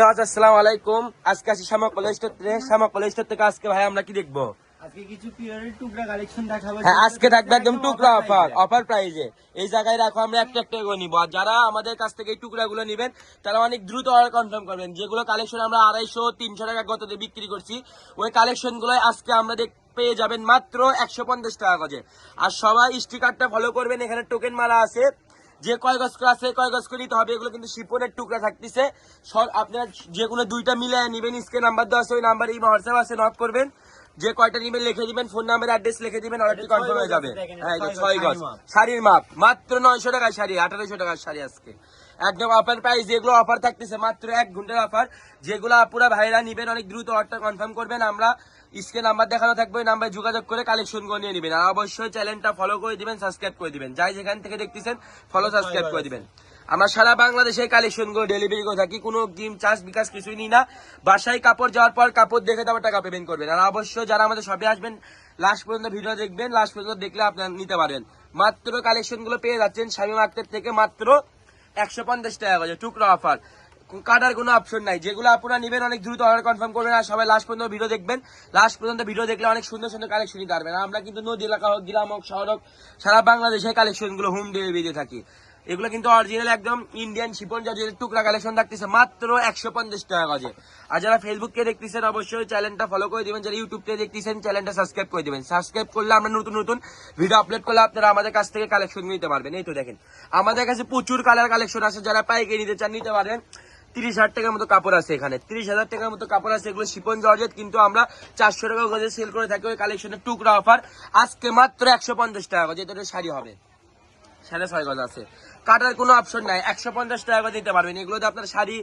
আসসালামু আলাইকুম। আজকে আছি শ্যামা কলেজ থেকে। শ্যামা কলেজ থেকে আজকে ভাই আমরা কি দেখব? আজকে কিছু পিওরের টুকরা কালেকশন দেখাবো। হ্যাঁ আজকে থাকবে একদম টুকরা অফার অফার প্রাইজে এই জায়গায় রাখো আমরা একটা একটা করে নিবো। আর যারা আমাদের কাছ থেকে এই টুকরাগুলো নেবেন তারা অনেক দ্রুত অর্ডার কনফার্ম করবেন। যেগুলো কালেকশন আমরা আড়াইশো তিনশো টাকা গততে বিক্রি করছি ওই কালেকশনগুলো আজকে আমরা দেখ পেয়ে যাবেন মাত্র একশো পঞ্চাশ টাকা গজে। আর সবাই স্টিকারটা ফলো করবেন এখানে টোকেন মারা আছে। যে কয় গজ করে আছে কয় গজ করে নিতে হবে এগুলো কিন্তু শিপনের টুকরা থাকতেছে। সব আপনার যে কোনো দুইটা মিলে নেবেন স্কে নাম্বার দেওয়া আছে ওই নাম্বারে এই হোয়াটসঅ্যাপ আছে নক করবেন। যে কয়টা নিবেন লিখে দিবেন ফোন নাম্বার অ্যাড্রেস লিখে দিবেন অর্ডারটি কনফার্ম হয়ে যাবে। হ্যাঁ ছয় গজ শাড়ির মাপ মাত্র নয়শো টাকায় শাড়ি আঠারোশো টাকার শাড়ি আজকে। একদম অফার প্রাইস যেগুলো অফার থাকতেছে, মাত্র এক ঘণ্টার অফার যেগুলো আপুরা ভাইরা নিবেন, অনেক দ্রুত অর্ডার কনফার্ম করবেন। আমরা স্ক্রিন নাম্বার দেখানো থাকবে, ওই নাম্বারে যোগাযোগ করে কালেকশন করে নিয়ে নেবেন। আর অবশ্যই চ্যানেলটা ফলো করে দিবেন সাবস্ক্রাইব করে দিবেন। যাই যেখান থেকে দেখতেছেন ফলো সাবস্ক্রাইব করে দিবেন। আমরা সারা বাংলাদেশে কালেকশনগুলো ডেলিভারি করে থাকি, কোনো ডিম চার্জ বিকাশ কিছুই নিই না। বাসায় কাপড় যাওয়ার পর কাপড় দেখে তারপর টাকা পেমেন্ট করবেন। আর অবশ্যই যারা আমাদের শপে আসবেন লাস্ট পর্যন্ত ভিডিও দেখবেন লাস্ট পর্যন্ত দেখলে আপনারা নিতে পারবেন। মাত্র কালেকশনগুলো পেয়ে যাচ্ছেন স্বামী মার্কেট থেকে, মাত্র একশো পঞ্চাশ টাকা করে, টুকরো অফার কাটার কোনো অপশন নাই। যেগুলো আপনারা নেবেন অনেক দ্রুত অর্ডার কনফার্ম করবেন আর সবাই লাস্ট পর্যন্ত ভিডিও দেখবেন। লাস্ট পর্যন্ত ভিডিও দেখলে অনেক সুন্দর সুন্দর কালেকশন নিতে পারবেন আমরা কিন্তু নদী এলাকা হোক গ্রাম হোক, শহর হোক, সারা বাংলাদেশে কালেকশনগুলো হোম ডেলিভারি দিয়ে থাকি। এগুলো কিন্তু অরিজিনাল একদম ইন্ডিয়ান শিপন জর্জের টুকরা কালেকশন থাকতেছে, মাত্র একশো পঞ্চাশ টাকা গজে। আর যারা ফেসবুক কে দেখতেছেন, অবশ্যই চ্যানেলটা ফলো করে দিবেন, যারা ইউটিউব থেকে দেখতেছেন চ্যানেলটা সাবস্ক্রাইব করে দিবেন। সাবস্ক্রাইব করলে আমরা নতুন নতুন ভিডিও আপলোড করলে আপনারা আমাদের কাছ থেকে কালেকশন নিতে পারবেন। এই তো দেখেন, আমাদের কাছে প্রচুর কালার কালেকশন আছে, যারা পাইকে নিতে চান, নিতে পারেন। তিরিশ হাজার টাকার মতো কাপড় আছে এখানে। তিরিশ হাজার টাকার মতো কাপড় আছে, এগুলো শিপন জর্জেট কিন্তু আমরা চারশো টাকা গজে সেল করে থাকি ওই কালেকশনের টুকরা অফার আজকে মাত্র একশো পঞ্চাশ টাকা গজে এটা শাড়ি হবে। সাড়ে ছয় গজ আছে। কাটার কোনো অপশন নাই। একশো পঞ্চাশ টাকা দিতে পারবেন। এগুলোতে আপনার শাড়ি,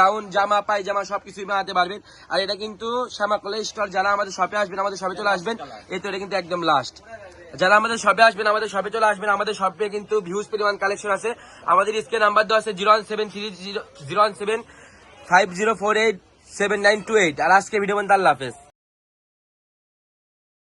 গাউন, জামা, পায়জামা সবকিছুই বানাতে পারবেন। আর এটা কিন্তু শ্যামাকলা স্টল যারা আমাদের শপে আসবেন, আমাদের শপে চলে আসবেন এই তো এটা কিন্তু একদম লাস্ট যারা আমাদের শপে আসবেন, আমাদের শপে চলে আসবেন, আমাদের শপে কিন্তু ভিউজ পরিমাণ কালেকশন আছে। আমাদের স্ক্রিন নাম্বার দেওয়া আছে zero one seven three zero zero one seven five zero four eight seven nine two eight আর আজকে ভিডিও বন্ধু আল্লাহ হাফেজ।